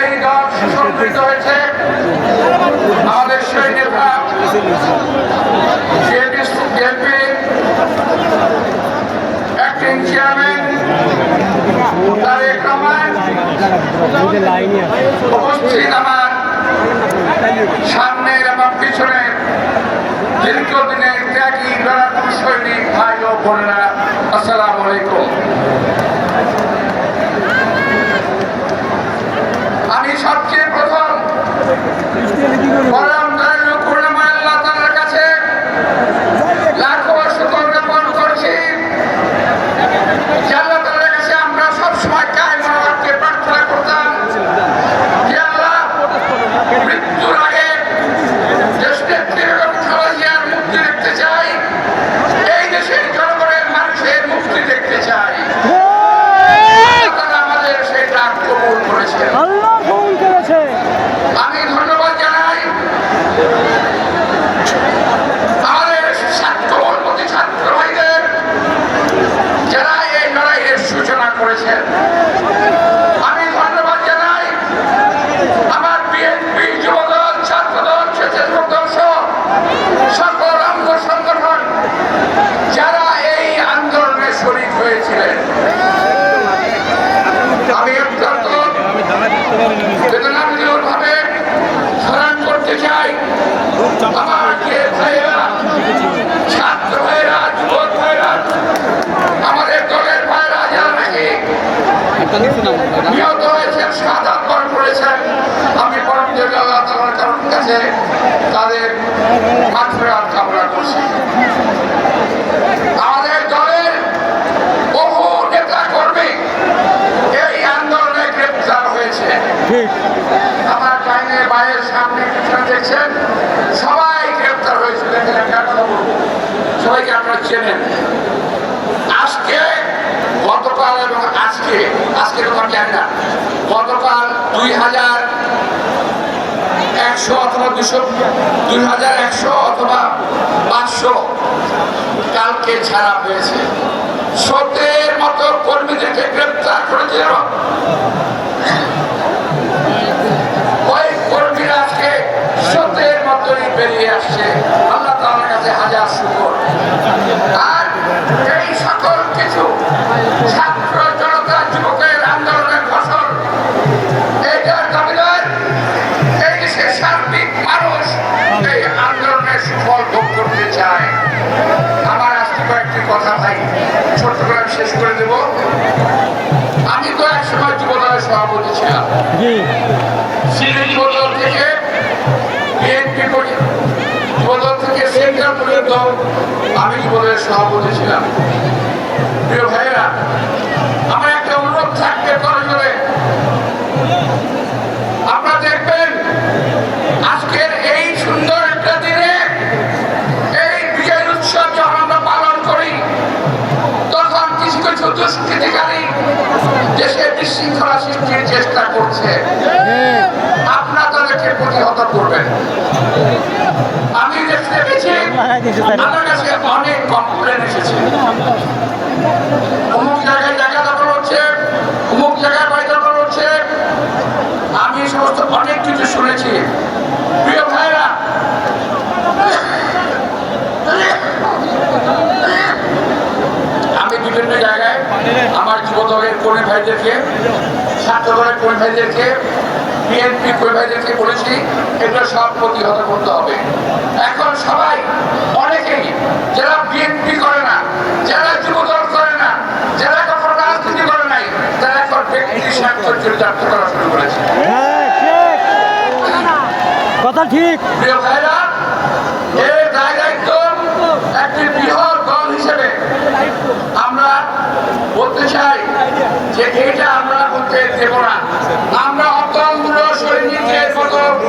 এই দল সুসংগঠিত হয়েছে। আমাদের সেই অ্যাক্টিং চেয়ারম্যান তারেক রহমান উপস্থিত আমার সামনের একশো অথবা দুশো দুই হাজার একশো অথবা পাঁচশো কালকে ছাড়া হয়েছে। সত্যের মতো কর্মীদেরকে গ্রেপ্তার করেছিল ওই কর্মীরা আজকে সত্যের মতনই বেরিয়ে আসছে। আল্লাহ তাআলার কাছে হাজার শুকর। আর এই সকল কিছু শেষ করে দেব। আমি তো এক সময় যুবদলের সভাপতি ছিলাম। জি। সিলেট বদল থেকে বিএনপি যুবদল থেকে সেন্ট্রাল পর্যন্ত আমি যুবদলের সভাপতি ছিলাম। প্রিয় ভাইয়েরা করছে আপনারা তাদেরকে প্রতিহত করবেন। আমি দেখতে পেয়েছি আমার কাছে অনেক কমপ্লেন এসেছে অমুক জায়গায় জায়গা দখল হচ্ছে অমুক জায়গায় বাড়ি দখল হচ্ছে আমি এই সমস্ত অনেক কিছু শুনেছি প্রিয় ভাইরা আমি বিভিন্ন জায়গায় আমার যুবদলের কর্মী ভাইদেরকে ছাত্র দলের কর্মী ভাইদেরকে বিএনপি কর্মী ভাইদেরকে বলেছি এগুলো সব প্রতিহত করতে হবে। এখন সবাই অনেকেই যারা বিএনপি করে না যারা যুবদল করে না যারা কখনো রাজনীতি করে নাই তারা এখন ব্যক্তি স্বার্থ চরিতার্থ করা শুরু করেছে। ঠিক কথা ঠিক। প্রিয় ভাইরা এর দায় দায়িত্ব একটি বৃহৎ দল হিসেবে আমরা বলতে চাই যে এটা আমরা করতে দেব না।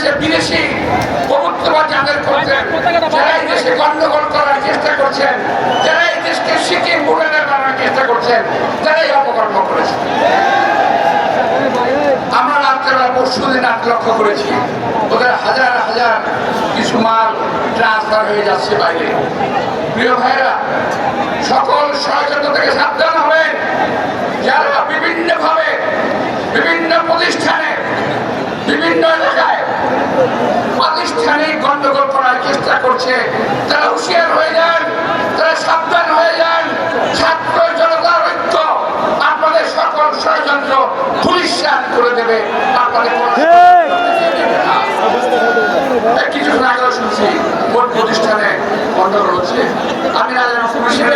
গেছে বিদেশি প্রভুত্ববাদ যাদের করছেন যারা এই দেশে গন্ডগোল করার চেষ্টা করছেন, যারা এই দেশকে সিকিম বুড়ানের বানানোর চেষ্টা করছেন, তারাই অপকর্ম করেছে। আমরা রাত্রেবেলা পরশু দিন লক্ষ্য করেছি, ওদের হাজার হাজার কিছু মাল ট্রান্সফার হয়ে যাচ্ছে বাইরে। প্রিয় ভাইরা সকল ষড়যন্ত্র থেকে সাবধান প্রাতিষ্ঠানিক গন্ডগোল করার চেষ্টা করছে। তারা হুঁশিয়ার হয়ে যান তারা সাবধান হয়ে যান। ছাত্র জনতার ঐক্য আপনাদের সকল ষড়যন্ত্র পুলিশ করে দেবে। আপনাদের কিছুক্ষণ আগেও শুনছি কোন প্রতিষ্ঠানে গন্ডগোল হচ্ছে। আমি পুলিশের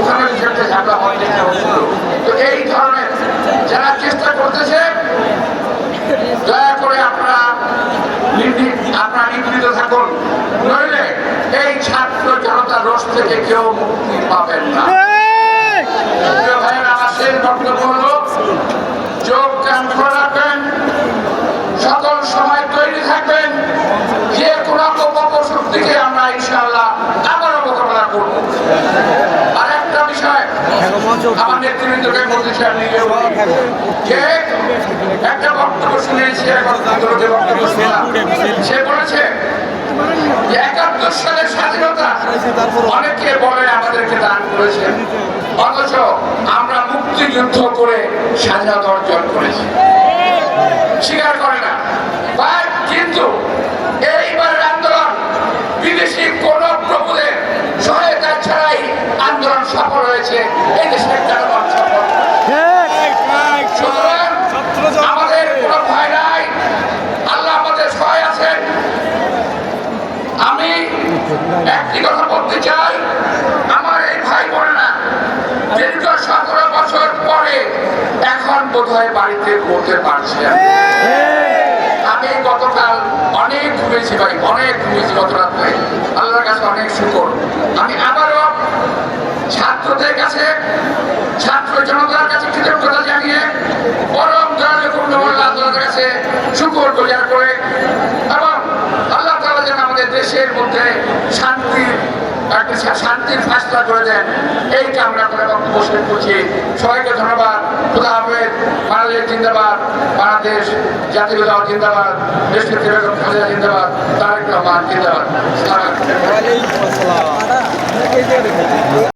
ওখানে কিছু একটা ঝামেলা হওয়ার চেষ্টা হচ্ছিল তো এই ধরনের যারা চেষ্টা করতেছে দয়া করে আপনারা নির্ভীক আপনারা নিবৃত থাকুন নইলে এই ছাত্র জনতা রোষ থেকে কেউ মুক্তি পাবেন না। যোগ কান রাখবেন সকল সময় তৈরি থাকবেন যে কোনো অপশক্তিকে আমরা ইনশাআল্লাহ আবারও মোকাবেলা করব। আর একটা বিষয় আমার নেতৃবৃন্দকে বলতে চাই আমি যে একটা বক্তব্য শুনেছি এখন বক্তব্য শুনলাম সে বলেছে একাত্তর সালের স্বাধীনতা অনেকে বলে আমাদেরকে দান করেছেন অথচ আমরা মুক্তিযুদ্ধ করে স্বাধীনতা অর্জন করেছি। স্বীকার করে না। কিন্তু এইবারের আন্দোলন, বিদেশি কোন প্রভুদের সহায়তা ছাড়াই আন্দোলন সফল হয়েছে এই দেশের জনগণ সফল সুতরাং আমাদের কোনো ভয় নাই আল্লাহ আমাদের সহায় আছেন আমি একটি কথা বলতে চাই আমার এই ভাই বোনেরা দীর্ঘ সতেরো বছর পরে এখন বোধহয় বাড়িতে ঘুরতে পারছি। আমি গতকাল অনেক ঘুমেছি ভাই, অনেক ঘুমেছি গত রাত্রে আল্লাহর কাছে অনেক শুকর আমি আবারও ছাত্রদের কাছে, ছাত্র জনতার কাছে কৃতজ্ঞতা জানিয়ে পরম দয়ালু পূর্ণমল্লা আল্লাহর কাছে শুকর গুজার করে এবং আল্লাহ তাআলা যেন আমাদের দেশের মধ্যে শান্তির একটা শা- শান্তির ফাঁসলা করে দেন এই কামনা করে শেষ করছি। সবাইকে ধন্যবাদ। খুদা হাফেজ। বাংলাদেশ জিন্দাবাদ। বাংলাদেশ জাতীয়তা জিন্দাবাদ। দেশের বেগম খালেদা জিন্দাবাদ। তারেক রহমান জিন্দাবাদ।